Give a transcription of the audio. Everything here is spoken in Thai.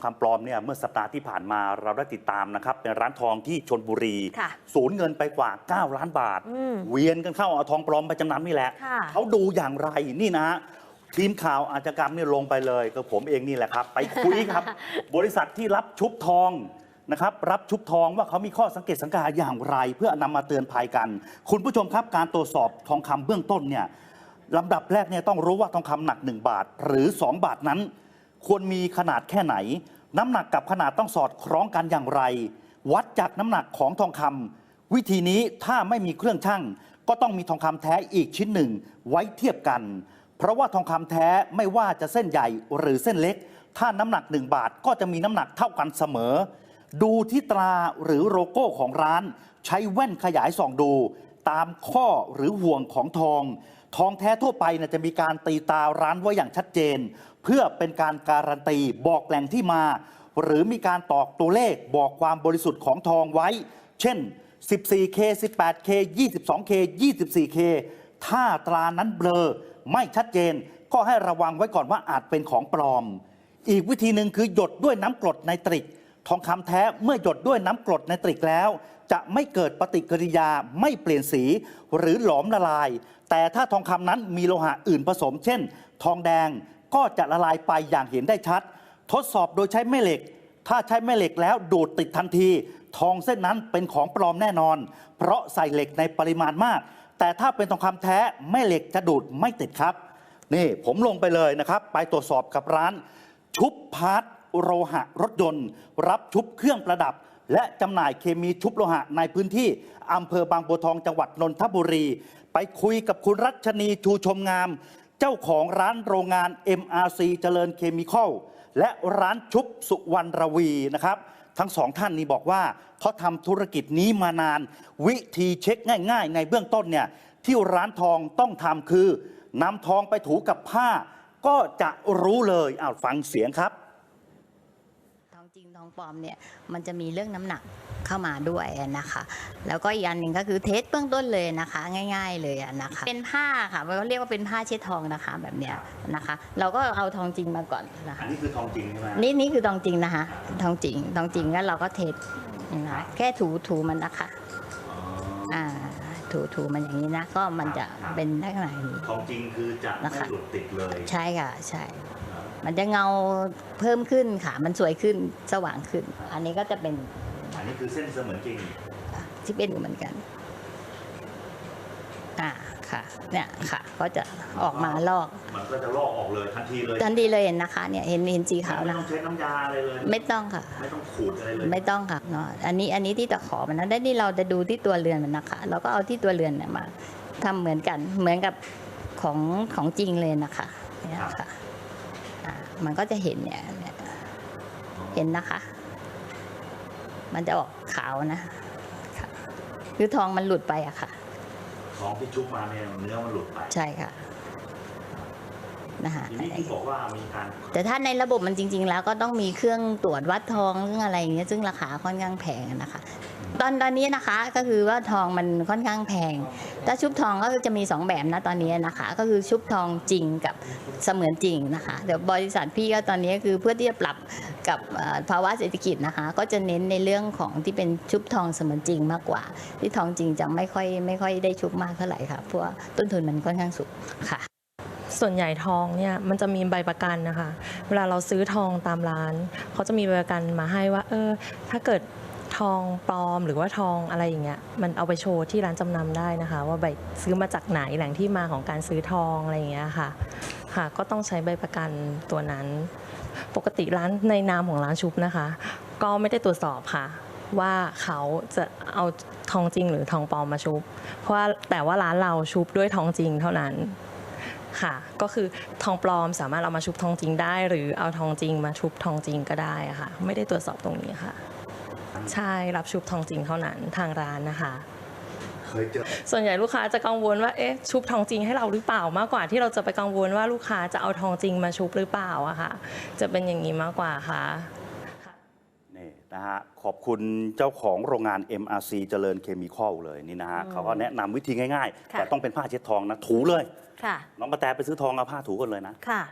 องคำปลอมเนี่ยเมื่อสัปดาห์ที่ผ่านมาเราได้ติดตามนะครับเป็นร้านทองที่ชนบุรี ค่ะสูญเงินไปกว่า 9 ล้านบาท อืมเวียนกันเข้าเอาทองปลอมไปจำนำนี่แหละ ค่ะ เขาดูอย่างไรนี่นะทีมข่าวอาชญากรรมเนี่ยลงไปเลยก็ผมเองนี่แหละครับ ไปคุยครับ บริษัทที่รับชุบทองนะครับ รับชุบทองว่าเขามีข้อสังเกตสังกาอย่างไร เพื่อนำมาเตือนภัยกัน คุณผู้ชมครับการตรวจสอบทองคำเบื้องต้นเนี่ย ลำดับแรกเนี่ยต้องรู้ว่าทองคำหนัก 1 บาท หรือ 2 บาทนั้น ควรมีขนาดแค่ไหน น้ำหนักกับขนาดต้องสอดคล้องกันอย่างไร วัดจากน้ำหนักของทองคำวิธีนี้ถ้าไม่มีเครื่องชั่ง ก็ต้องมีทองคำแท้อีกชิ้นหนึ่ง ไว้เทียบกัน เพราะว่าทองคำแท้ไม่ว่าจะเส้นใหญ่หรือเส้นเล็ก ถ้าน้ำหนัก1บาทก็จะมีน้ำหนักเท่ากันเสมอ ดูที่ตราหรือโลโก้ของร้าน ใช้แว่นขยายส่องดู ตามข้อหรือห่วงของทอง ทองแท้ทั่วไปเนี่ยจะมีการตีตาร้านไว้อย่างชัดเจน เพื่อเป็นการการันตีบอกแหล่งที่มา หรือมีการตอกตัวเลขบอกความบริสุทธิ์ของทองไว้ เช่น 14K 18K 22K 24K ถ้าตรานั้นเบลอไม่ชัดเจน ก็ให้ระวังไว้ก่อนว่าอาจเป็นของปลอม อีกวิธีหนึ่งคือหยดด้วยน้ำกรดไนตริก ทองคำแท้เมื่อหยดด้วยน้ำกรดไนตริกแล้ว จะไม่เกิดปฏิกิริยาไม่เปลี่ยนสี หรือหลอมละลาย แต่ถ้าทองคำนั้นมีโลหะอื่นผสม เช่น ทองแดงก็จะละลายไปอย่างเห็นได้ชัด ทดสอบโดยใช้แม่เหล็ก ถ้าใช้แม่เหล็กแล้วดูดติดทันที ทองเส้นนั้นเป็นของปลอมแน่นอน เพราะใส่เหล็กในปริมาณมาก แต่ถ้าเป็นทองคำแท้แม่เหล็กจะดูดไม่ติดครับ นี่ผมลงไปเลยนะครับ ไปตรวจสอบกับร้านชุบพาร์ท โลหะรถยนต์ รับชุบเครื่องประดับ และจำหน่ายเคมีชุบโลหะในพื้นที่อำเภอบางบัวทองจังหวัดนนทบุรี ไปคุยกับคุณรัชนีชูชมงาม เจ้าของร้านโรงงาน MRC เจริญเคมีคอลและร้านชุบสุวรรณรวีนะครับทั้งสองท่านนี้บอกว่าเขาทำธุรกิจนี้มานาน วิธีเช็คง่าย ๆ ในเบื้องต้นเนี่ยที่ร้านทองต้องทำคือนำทองไปถูกับผ้า ก็จะรู้เลยอ้าวฟังเสียงครับ ริงทองปลอมเนี่ยมันจะมีเรื่องน้ำหนักเข้ามาด้วยนะคะ แล้วก็อีกอันหนึ่งก็คือเทสเบื้องต้นเลยนะคะ ง่าย ๆเลยอะนะคะ เป็นผ้าค่ะเราเรียกว่าเป็นผ้าเช็ดทองนะคะแบบเนี้ยนะคะ เราก็เอาทองจริงมาก่อนนะอัคะนนี้คือทองจริงใช่ไหมนี่นี่คือทองจริงนะคะทองจริงทองจริงแล้วเราก็เทสนะแค่ถูถูมันนะคะอ่าถูถูมันอย่างนี้นะก็มันจะเป็นลักษณะอย่างนี้ทองจริงคือจะไม่นะคะหลุดติดเลย ใช่ค่ะใช่ มันจะเงาเพิ่มขึ้นค่ะ มันสวยขึ้นสว่างขึ้น อันนี้ก็จะเป็นอันนี้คือเส้นเสมือนจริงที่เป็นเหมือนกัน อ่าค่ะ เนี่ยค่ะ ก็จะออกมาลอก มันก็จะลอกออกเลยทันทีเลยทันทีเลยเห็นนะคะ เนี่ยเห็นเห็นสีขาวไม่นะต้องใช้น้ำยาอะไรเลย ไม่ต้องค่ะ ไม่ต้องขูดอะไรเลย ไม่ต้องค่ะเนาะอันนี้อันนี้ที่ตะขอมันนะได้ที่เราจะดูที่ตัวเรือนมันนะคะ เราก็เอาที่ตัวเรือนเนี่ยมาทำเหมือนกันเหมือนกับของของจริงเลยนะคะเนี่ยค่ะอ่า มันก็จะเห็นเนี่ยเนี่ยเห็นนะคะ มันจะออกขาวนะค่ะคือทองมันหลุดไปอะค่ะ ทองที่ชุบมาเนี่ยเนื้อมันหลุดไป ใช่ค่ะ นะคะทีนี้ที่บอกว่ามีการแต่ถ้าในระบบมันจริง ๆ แล้วก็ต้องมีเครื่องตรวจวัดทองเรื่องอะไรอย่างเงี้ยซึ่งราคาค่อนข้างแพงนะคะ ตอนตอนนี้นะคะก็คือว่าทองมันค่อนข้างแพง ถ้าชุบทองก็จะมีสองแบบนะตอนนี้นะคะ ก็คือชุบทองจริงกับเสมือนจริงนะคะเดี๋ยวบริษัทพี่ก็ตอนนี้คือเพื่อที่จะปรับกับเอ่อภาวะเศรษฐกิจนะคะ ก็จะเน้นในเรื่องของที่เป็นชุบทองเสมือนจริงมากกว่า ที่ทองจริงจะไม่ค่อยไม่ค่อยได้ชุบมากเท่าไหร่ค่ะเพราะว่าต้นทุนมันค่อนข้างสูงค่ะ ส่วนใหญ่ทองเนี่ยมันจะมีใบประกันนะคะ เวลาเราซื้อทองตามร้านเขาจะมีใบประกันมาให้ว่า เออ ถ้าเกิดทองปลอมหรือว่าทองอะไรอย่างเงี้ยมันเอาไปโชว์ที่ร้านจำนำได้นะคะ ว่าใบซื้อมาจากไหนแหล่งที่มาของการซื้อทองอะไรอย่างเงี้ยค่ะ ค่ะ ก็ต้องใช้ใบประกันตัวนั้น ปกติร้านในนามของร้านชุบนะคะ ก็ไม่ได้ตรวจสอบค่ะ ว่าเขาจะเอาทองจริงหรือทองปลอมมาชุบ เพราะแต่ว่าร้านเราชุบด้วยทองจริงเท่านั้น ค่ะ ก็คือทองปลอมสามารถเอามาชุบทองจริงได้ หรือเอาทองจริงมาชุบทองจริงก็ได้อะค่ะ ไม่ได้ตรวจสอบตรงนี้ค่ะ ใช่รับชุบทองจริงเท่านั้นทางร้านนะคะ เคยเจอส่วนใหญ่ลูกค้าจะกังวลว่าเอ๊ะชุบทองจริงให้เราหรือเปล่ามากกว่าที่เราจะไปกังวลว่าลูกค้าจะเอาทองจริงมาชุบหรือเปล่าอะค่ะ จะเป็นอย่างนี้มากกว่าค่ะ นี่นะฮะขอบคุณเจ้าของโรงงาน MRC เจริญเคมีคอลเลยนี่นะฮะเขาก็แนะนำวิธีง่ายๆ ค่ะ แต่ต้องเป็นผ้าเช็ดทองนะ ถูเลย ค่ะ น้องกระแตไปซื้อทองเอาผ้าถูกันเลยนะค่ะ